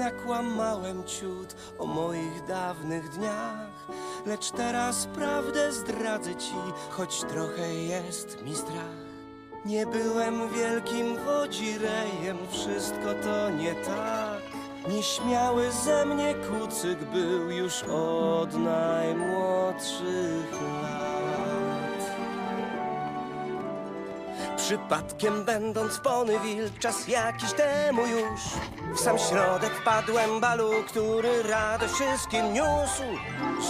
nakłamałem ciut o moich dawnych dniach. Lecz teraz prawdę zdradzę ci, choć trochę jest mi strach. Nie byłem wielkim wodzirejem, wszystko to nie tak. Nieśmiały ze mnie kucyk był już od najmłodszych lat. Przypadkiem będąc w Ponyville czas jakiś temu już W sam środek wpadłem balu, który radość wszystkim niósł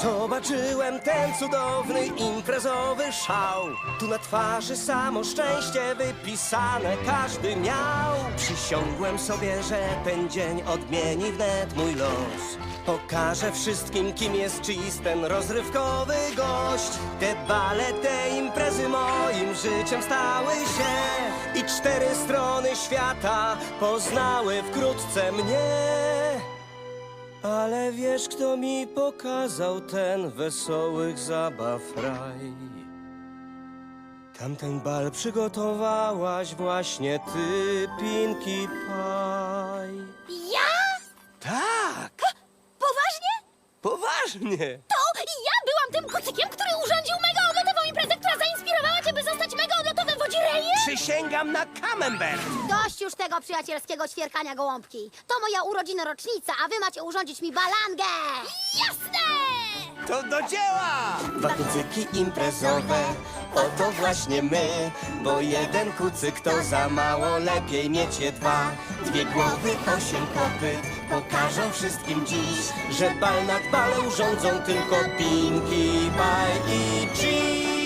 Zobaczyłem ten cudowny imprezowy szał Tu na twarzy samo szczęście wypisane każdy miał Przysiągłem sobie, że ten dzień odmieni wnet mój los Pokażę wszystkim, kim jest czyjś ten rozrywkowy gość. Te bale, te imprezy moim życiem stały się. I cztery strony świata poznały wkrótce mnie. Ale wiesz, kto mi pokazał ten wesołych zabaw raj? Tamten bal przygotowałaś właśnie ty, Pinkie Pie. Ja? Tak, Poważnie? poważnie. To ja byłam tym kucykiem, który urządził mega Przysięgam na camembert! Dość już tego przyjacielskiego ćwierkania gołąbki. To moja urodziny rocznica, a wy macie urządzić mi balangę! Jasne! To do dzieła! Dwa kucyki imprezowe, oto właśnie my Bo jeden kucyk to za mało, lepiej mieć je dwa Dwie głowy, osiem kopyt, pokażą wszystkim dziś Że bal nad bale urządzą tylko Pinkie Pie i Cheese